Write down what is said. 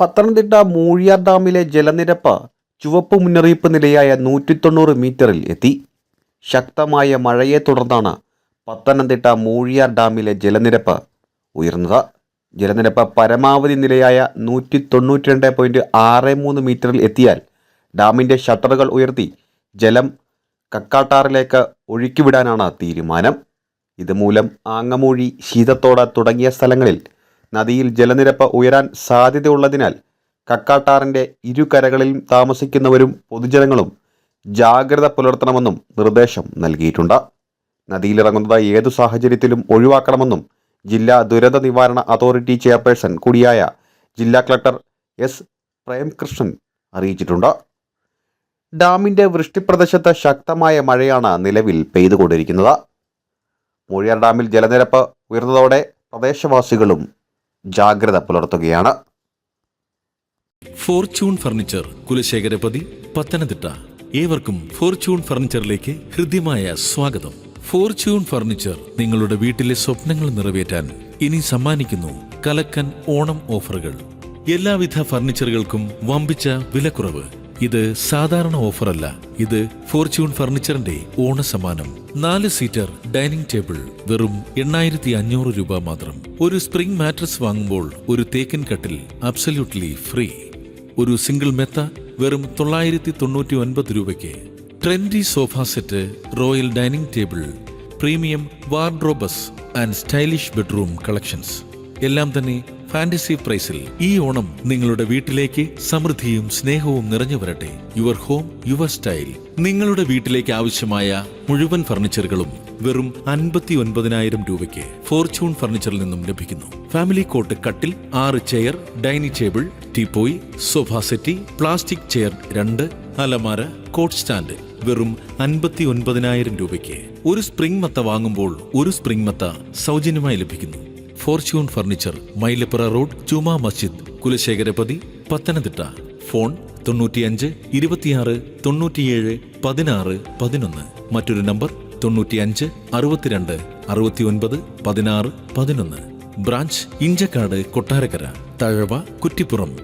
പത്തനംതിട്ട മൂഴിയാർ ഡാമിലെ ജലനിരപ്പ് ചുവപ്പ് മുന്നറിയിപ്പ് നിലയായ നൂറ്റി തൊണ്ണൂറ് മീറ്ററിൽ എത്തി. ശക്തമായ മഴയെ തുടർന്നാണ് പത്തനംതിട്ട മൂഴിയാർ ഡാമിലെ ജലനിരപ്പ് ഉയർന്നത്. ജലനിരപ്പ് പരമാവധി നിലയായ നൂറ്റി തൊണ്ണൂറ്റി രണ്ട് പോയിന്റ് ആറ് മൂന്ന് മീറ്ററിൽ എത്തിയാൽ ഡാമിന്റെ ഷട്ടറുകൾ ഉയർത്തി ജലം കക്കാട്ടാറിലേക്ക് ഒഴുക്കിവിടാനാണ് തീരുമാനം. ഇതുമൂലം ആങ്ങമൂഴി ശീതത്തോട് തുടങ്ങിയ സ്ഥലങ്ങളിൽ നദിയിൽ ജലനിരപ്പ് ഉയരാൻ സാധ്യതയുള്ളതിനാൽ കക്കാട്ടാറിന്റെ ഇരുകരകളിലും താമസിക്കുന്നവരും പൊതുജനങ്ങളും ജാഗ്രത പുലർത്തണമെന്നും നിർദ്ദേശം നൽകിയിട്ടുണ്ട്. നദിയിലിറങ്ങുന്നത് ഏതു സാഹചര്യത്തിലും ഒഴിവാക്കണമെന്നും ജില്ലാ ദുരന്ത നിവാരണ അതോറിറ്റി ചെയർപേഴ്സൺ കൂടിയായ ജില്ലാ കളക്ടർ എസ് പ്രേംകൃഷ്ണൻ അറിയിച്ചിട്ടുണ്ട്. ഡാമിന്റെ വൃഷ്ടിപ്രദേശത്ത് ശക്തമായ മഴയാണ് നിലവിൽ പെയ്തുകൊണ്ടിരിക്കുന്നത്. മൂഴിയാർ ഡാമിൽ ജലനിരപ്പ് ഉയർന്നതോടെ പ്രദേശവാസികളും ജാഗ്രത പുലർത്തുകയാണ്. Fortune Furniture Kulasekharapathy Pathanamthitta. ഏവർക്കും ഫോർച്യൂൺ ഫർണിച്ചറിലേക്ക് ഹൃദ്യമായ സ്വാഗതം. ഫോർച്യൂൺ ഫർണിച്ചർ നിങ്ങളുടെ വീട്ടിലെ സ്വപ്നങ്ങൾ നിറവേറ്റാൻ ഇനി സമ്മാനിക്കുന്നു കലക്കൻ ഓണം ഓഫറുകൾ. എല്ലാവിധ ഫർണിച്ചറുകൾക്കും വമ്പിച്ച വിലക്കുറവ്. ഇത് സാധാരണ ഓഫറല്ല. ഇത് ഫോർച്യൂൺ ഫർണിച്ചറിന്റെ ഓണസമ്മാനം. നാല് സീറ്റർ ഡൈനിങ് ടേബിൾ വെറും എണ്ണായിരത്തി അഞ്ഞൂറ് രൂപ മാത്രം. ഒരു സ്പ്രിംഗ് മാട്രസ് വാങ്ങുമ്പോൾ ഒരു തേക്കൻ കട്ടിൽ അബ്സല്യൂട്ട്ലി ഫ്രീ. ഒരു സിംഗിൾ മെത്ത വെറും തൊള്ളായിരത്തി തൊണ്ണൂറ്റി ഒൻപത് രൂപയ്ക്ക്. Trendy sofa set royal dining table premium wardrobes and stylish bedroom collections. എല്ലാം തന്നെ ഫാന്റസി പ്രൈസിൽ ഈ ഓണം നിങ്ങളുടെ വീട്ടിലേക്ക് സമൃദ്ധിയും സ്നേഹവും നിറഞ്ഞു വരട്ടെ. Your home your style. നിങ്ങളുടെ വീട്ടിലേക്ക് ആവശ്യമായ മുഴുവൻ ഫർണിച്ചറുകളും വെറും അൻപത്തി ഒൻപതിനായിരം രൂപയ്ക്ക് ഫോർച്യൂൺ ഫർണിച്ചറിൽ നിന്നും ലഭിക്കുന്നു. ഫാമിലി കോട്ട് കട്ടിൽ ആറ് chair dining table teapoy sofa settee plastic chair രണ്ട് അലമാര കോട്ട് സ്റ്റാൻഡ് വെറും അൻപത്തി ഒൻപതിനായിരം രൂപയ്ക്ക്. ഒരു സ്പ്രിംഗ് മത്ത വാങ്ങുമ്പോൾ ഒരു സ്പ്രിംഗ് മത്ത സൗജന്യമായി ലഭിക്കുന്നു. Fortune Furniture Mylapura road Juma Masjid Kulasekharapathy Pathanamthitta. Phone തൊണ്ണൂറ്റിയഞ്ച് ഇരുപത്തിയാറ് തൊണ്ണൂറ്റിയേഴ് പതിനാറ് പതിനൊന്ന്. മറ്റൊരു നമ്പർ തൊണ്ണൂറ്റിയഞ്ച് അറുപത്തിരണ്ട് അറുപത്തിയൊൻപത് പതിനാറ് പതിനൊന്ന്. ബ്രാഞ്ച് ഇഞ്ചക്കാട് കൊട്ടാരക്കര തഴവ കുറ്റിപ്പുറം.